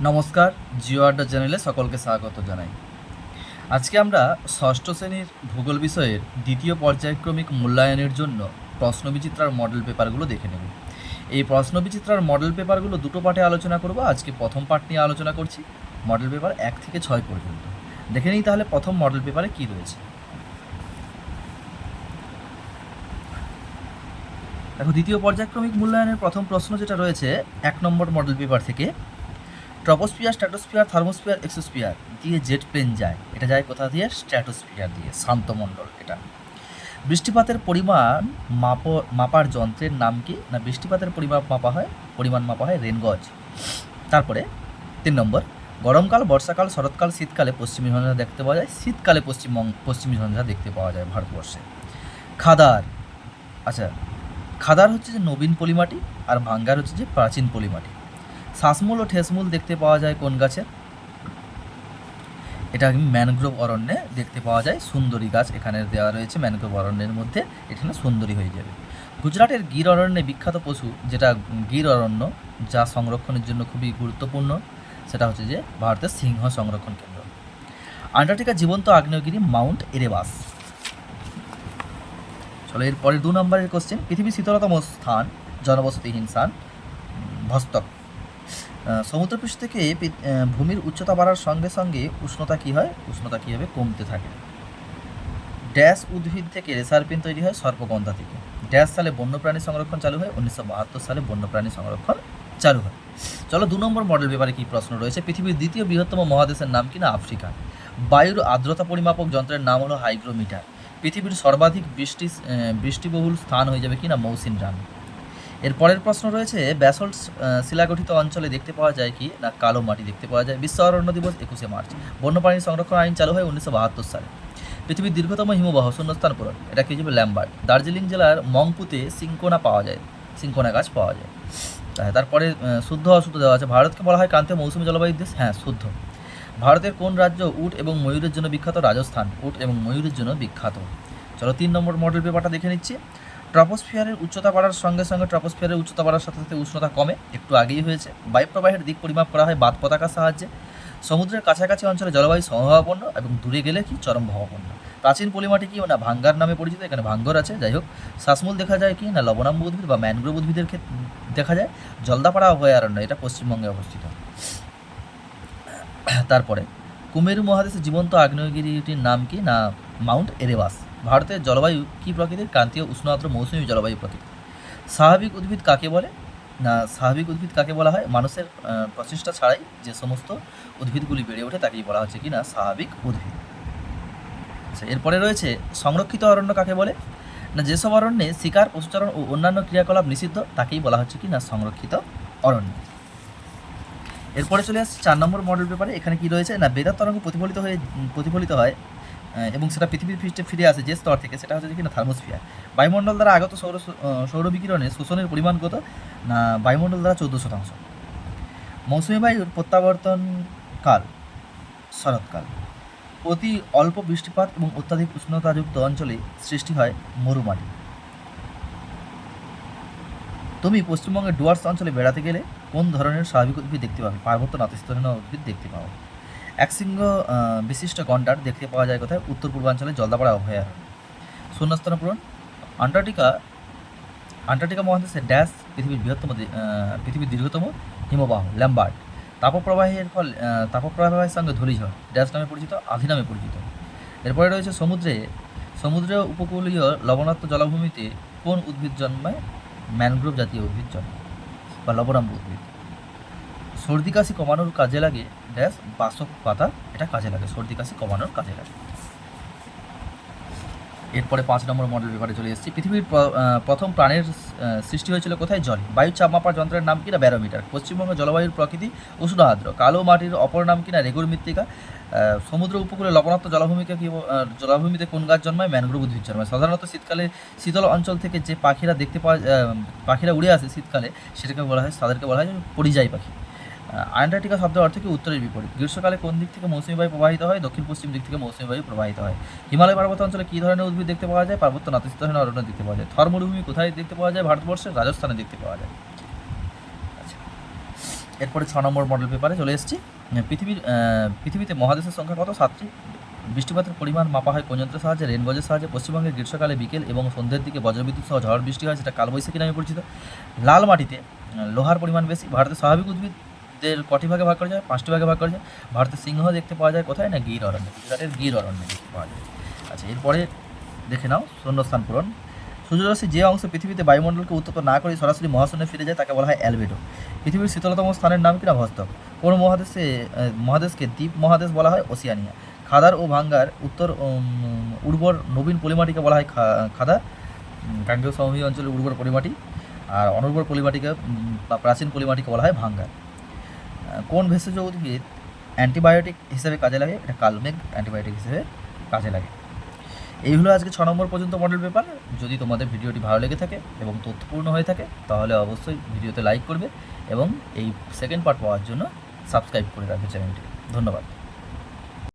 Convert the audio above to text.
নমস্কার, জিও আড্ডা চ্যানেলে সকলকে স্বাগত জানাই। আজকে আমরা ষষ্ঠ শ্রেণির ভূগোল বিষয়ের দ্বিতীয় পর্যায়ক্রমিক মূল্যায়নের জন্য প্রশ্নবিচিত্রার মডেল পেপারগুলো দেখে নেব। এই প্রশ্নবিচিত্রার মডেল পেপারগুলো দুটো পার্টে আলোচনা করব। আজকে প্রথম পার্ট নিয়ে আলোচনা করছি মডেল পেপার এক থেকে ছয় পর্যন্ত। দেখে নিই তাহলে প্রথম মডেল পেপারে কী রয়েছে। দেখো, দ্বিতীয় পর্যায়ক্রমিক মূল্যায়নের প্রথম প্রশ্ন যেটা রয়েছে, এক নম্বর মডেল পেপার থেকে ট্রপোস্ফিয়ার স্ট্র্যাটোস্ফিয়ার থার্মোস্ফিয়ার, এক্সোস্ফিয়ার দিয়ে জেট প্লেন যায়। এটা যায় কোথা দিয়ে? স্ট্র্যাটোস্ফিয়ার দিয়ে, শান্তমণ্ডল এটা। বৃষ্টিপাতের পরিমাণ মাপ, মাপার যন্ত্রের নাম কি? না, বৃষ্টিপাতের পরিমাপ মাপা হয়, পরিমাণ মাপা হয় রেনগজ। তারপরে তিন নম্বর, গরমকাল, বর্ষাকাল, শরৎকাল, শীতকালে পশ্চিমী ঝঞ্ঝা দেখতে পাওয়া যায়। শীতকালে পশ্চিমবঙ্গ পশ্চিমী ঝঞ্ঝা দেখতে পাওয়া যায় ভারতবর্ষে। খাদার আচ্ছা খাদার হচ্ছে যে নবীন পলিমাটি আর ভাঙ্গার হচ্ছে যে প্রাচীন পলিমাটি। শ্বাসমূল ও ঠেসমূল দেখতে পাওয়া যায় কোন গাছের এটা ম্যানগ্রোভ অরণ্যে দেখতে পাওয়া যায়। সুন্দরী গাছ এখানে দেওয়া রয়েছে ম্যানগ্রোভ অরণ্যের মধ্যে। এখানে সুন্দরী হয়ে যাবে। গুজরাটের গির অরণ্যে বিখ্যাত পশু যেটা গির অরণ্য, যা সংরক্ষণের জন্য খুবই গুরুত্বপূর্ণ, সেটা হচ্ছে যে ভারতের সিংহ সংরক্ষণ কেন্দ্র। আন্টার্কটিকা জীবন্ত আগ্নেয়গিরি মাউন্ট এরেবাস। চলো এরপরে দু নম্বরের কোশ্চেন পৃথিবীর শীতলতম স্থান, জনবসতিহীন স্থান ভস্তক। সমুদ্রপৃষ্ঠ থেকে ভূমির উচ্চতা বাড়ার সঙ্গে সঙ্গে উষ্ণতা কী হয়? উষ্ণতা কীভাবে কমতে থাকে। ড্যাশ উদ্ভিদ থেকে রেসারপিন তৈরি হয় সর্পগন্ধা থেকে। ড্যাশ সালে বন্যপ্রাণী সংরক্ষণ চালু হয়। উনিশশো বাহাত্তর সালে বন্যপ্রাণী সংরক্ষণ চালু হয়। চলো দু নম্বর মডেল ব্যাপারে কী প্রশ্ন রয়েছে? পৃথিবীর দ্বিতীয় বৃহত্তম মহাদেশের নাম কি না? আফ্রিকা। বায়ুর আর্দ্রতা পরিমাপক যন্ত্রের নাম হলো হাইগ্রোমিটার। পৃথিবীর সর্বাধিক বৃষ্টি বৃষ্টিবহুল স্থান হয়ে যাবে কি না? মৌসিন রান এর পরের প্রশ্ন রয়েছে ব্যাসল্ট শিলাগঠিত অঞ্চলে দেখতে পাওয়া যায় কি? না, কালো মাটি দেখতে পাওয়া যায়। বিশ্ব অরণ্য দিবস, একুশে মার্চ। বন্যপ্রাণী সংরক্ষণ আইন চালু হয় উনিশশো বাহাত্তর সালে। পৃথিবীর দীর্ঘতম হিমবাহ, শূন্যস্থান পূরণ। এটা কি যাবে ল্যাম্বার্ট দার্জিলিং জেলার মংপুতে সিঙ্কোনা পাওয়া যায় সিঙ্কোনা গাছ পাওয়া যায়। তারপরে শুদ্ধ অশুদ্ধ দেওয়া আছে। ভারতকে বলা হয় ক্রান্তীয় মৌসুমী জলবায়ুর দেশ? হ্যাঁ শুদ্ধ। ভারতের কোন রাজ্য উট এবং ময়ূরের জন্য বিখ্যাত রাজস্থান? উট এবং ময়ূরের জন্য বিখ্যাত। চলো তিন নম্বর মডেল পেপারটা দেখে নিচ্ছি। ট্রপোস্ফিয়ারের উচ্চতা বাড়ার সঙ্গে সঙ্গে ট্রপোস্ফিয়ারের উচ্চতা বাড়ার সাথে সাথে উষ্ণতা কমে, একটু আগেই হয়েছে। বায়ুপ্রবাহের দিক পরিমাপ করা হয় বাদ পতাকার সাহায্যে। সমুদ্রের কাছাকাছি অঞ্চলে জলবায়ু সমভাবাপন্ন এবং দূরে গেলে কি? চরম ভাবাপন্ন। প্রাচীন পলিমাটি কি না ভাঙ্গার নামে পরিচিত? এখানে ভাঙ্গর আছে। যাই হোক, শ্বাসমূল দেখা যায় কি না? লবণাম্ব উদ্ভিদ বা ম্যানগ্রোভ উদ্ভিদের ক্ষেত্রে দেখা যায়। জলদাপাড়া অভয়ারণ্য, এটা পশ্চিমবঙ্গে অবস্থিত। তারপরে, কুমেরু মহাদেশে জীবন্ত আগ্নেয়গিরিটির নাম কি? না মাউন্ট এরেবাস, ভারতের জলবায়ু কি প্রকৃতির ক্রান্তীয় উষ্ণ আর্দ্র মৌসুমী জলবায়ু প্রকৃতি স্বাভাবিক উদ্ভিদ কাকে বলে? না, স্বাভাবিক উদ্ভিদ কাকে বলা হয়? মানুষের প্রচেষ্টা ছাড়াই যে সমস্ত উদ্ভিদগুলি বেড়ে ওঠে তাকেই বলা হচ্ছে কি না স্বাভাবিক উদ্ভিদ। আচ্ছা এরপরে রয়েছে, সংরক্ষিত অরণ্য কাকে বলে? না, যেসব অরণ্যে শিকার, পশুচারণ ও অন্যান্য ক্রিয়াকলাপ নিষিদ্ধ, তাকেই বলা হচ্ছে কি না সংরক্ষিত অরণ্য। এরপরে চলে আসছে চার নম্বর মডেল পেপারে, এখানে কি রয়েছে? না বেদার তরঙ্গ প্রতিফলিত হয়ে, প্রতিফলিত হয় এবং সেটা পৃথিবীর পৃষ্ঠে ফিরে আসে যে স্তর থেকে, সেটা হচ্ছে কি না থার্মোস্ফিয়ার। বায়ুমণ্ডল দ্বারা আগত সৌর সৌর বিকিরণে শোষণের পরিমাণ কত? না, বায়ুমণ্ডল দ্বারা চৌদ্দ শতাংশ। মৌসুমি বায়ুর প্রত্যাবর্তন কাল শরৎকাল অতি অল্প বৃষ্টিপাত এবং অত্যাধিক উষ্ণতাযুক্ত অঞ্চলে সৃষ্টি হয় মরুমাটি। তুমি পশ্চিমবঙ্গের ডুয়ার্স অঞ্চলে বেড়াতে গেলে কোন ধরনের স্বাভাবিক উদ্ভিদ দেখতে পাবে? পার্বত্য নাতিস্তরীয় উদ্ভিদ দেখতে পাবো একশৃঙ্গ আহ, বিশিষ্ট গন্ডার দেখতে পাওয়া যায় কোথায়? উত্তর পূর্বাঞ্চলে জলদাপাড়া অভয়ারণ্য শূন্যস্থান পূরণ। আন্টার্কটিকা আন্টার্কটিকা মহাদেশের ড্যাশ পৃথিবীর বৃহত্তম পৃথিবীর দীর্ঘতম হিমবাহ ল্যাম্বার্ট। তাপপ্রবাহের ফল তাপপ্রবাহের সঙ্গে ধূলিঝড়। ড্যাশ নামে পরিচিত আধি নামে পরিচিত। এরপরে রয়েছে সমুদ্রে। সমুদ্র উপকূলীয় লবণাক্ত জলাভূমিতে কোন উদ্ভিদ জন্মায়? ম্যানগ্রোভ জাতীয় উদ্ভিদ জন্মায় বা লবণাম্ব উদ্ভিদ। সর্দি কাশি কমানোর কাজে লাগে ড্যাশ বাসক পাতা এটা কাজে লাগে, সর্দি কাশি কমানোর কাজে লাগে। এরপরে পাঁচ নম্বর মডেল পেপারে চলে এসেছি। পৃথিবীর প্রথম প্রাণের সৃষ্টি হয়েছিল কোথায়? জলে। বায়ু চাপ মাপার যন্ত্রের নাম কিনা? ব্যারোমিটার। পশ্চিমবঙ্গের জলবায়ুর প্রকৃতি উষ্ণ আর্দ্র কালো মাটির অপর নাম কিনা? রেগুর মৃত্তিকা। সমুদ্র উপকূলে লবণাক্ত জলাভূমিকে কি জলাভূমিতে কোন গাছ জন্মায়? ম্যানগ্রোভ উদ্ভিদ জন্মায়। সাধারণত শীতকালে শীতল অঞ্চল থেকে যে পাখিরা দেখতে পাওয়া পাখিরা উড়ে আসে শীতকালে, সেটাকে বলা হয়, তাদেরকে বলা হয় পরিযায়ী পাখি। আন্টার্কটিকা শব্দের অর্থ কি? উত্তরের বিপরীত। গ্রীষ্মকালে কোন দিক থেকে মৌসুমী বায়ু প্রবাহিত হয়? দক্ষিণ পশ্চিম দিক থেকে মৌসুমী বায়ু প্রবাহিত হয়। হিমালয় পার্বত্য অঞ্চলে কী ধরনের উদ্ভিদ দেখতে পাওয়া যায়? পার্বত্য নাতিস্তরীয় অরণ্য দেখতে পাওয়া যায়। থর মরুভূমি কোথায় দেখতে পাওয়া যায়? ভারতবর্ষে রাজস্থানে দেখতে পাওয়া যায়। আচ্ছা। এরপরে ছ নম্বর মডেল পেপারে চলে এসেছি। পৃথিবীর পৃথিবীতে মহাদেশের সংখ্যা কত? সাতটি। বৃষ্টিপাতের পরিমাণ মাপা হয় কোন যন্ত্রের সাহায্যে? রেনগজের সাহায্যে পশ্চিমবঙ্গের গ্রীষ্মকালে বিকেল এবং সন্ধ্যের দিকে বজ্রবিদ্যুৎ সহ ঝড় বৃষ্টি হয়, সেটা কালবৈশাখী নামে পরিচিত। লাল মাটিতে লোহার পরিমাণ বেশি। ভারতের স্বাভাবিক উদ্ভিদদের কটি ভাগে ভাগ করা যায়? পাঁচটি ভাগে ভাগ করা যায়। ভারতের সিংহ দেখতে পাওয়া যায় কোথায়? না গির অরণ্যে। গুজরাটের গির অরণ্যে দেখতে পাওয়া যায়। আচ্ছা এরপরে দেখে নাও, শূন্যস্থান পূরণ। সূর্যরশ্মি যে অংশ পৃথিবীতে বায়ুমণ্ডলকে উত্তপ্ত না করে সরাসরি মহাশূন্যে ফিরে যায়, তাকে বলা হয় অ্যালবেডো। পৃথিবীর শীতলতম স্থানের নাম কিনা ভস্তক কোন মহাদেশে মহাদেশকে দ্বীপ মহাদেশ বলা হয়? ওসিয়ানিয়া। খাদার ও ভাঙ্গার উত্তর উর্বর নবীন পলিমাটিকে বলা হয় খাদা। গাঙ্গেয় সমভূমি অঞ্চলের উর্বর পলিমাটি। আর অনুর্বর পলিমাটিকে বা প্রাচীন পলিমাটিকে বলা হয় ভাঙ্গার। কোন ভেষজ উদ্ভিদ অ্যান্টিবায়োটিক হিসেবে কাজে লাগে? এটা কালমেঘ অ্যান্টিবায়োটিক হিসেবে কাজে লাগে। এই হলো আজকে ছ নম্বর পর্যন্ত মডেল পেপার যদি তোমাদের ভিডিওটি ভালো লেগে থাকে এবং তথ্যপূর্ণ হয়ে থাকে, তাহলে অবশ্যই ভিডিওতে লাইক করবে এবং এই সেকেন্ড পার্ট পাওয়ার জন্য সাবস্ক্রাইব করে রাখবে চ্যানেলটি ধন্যবাদ।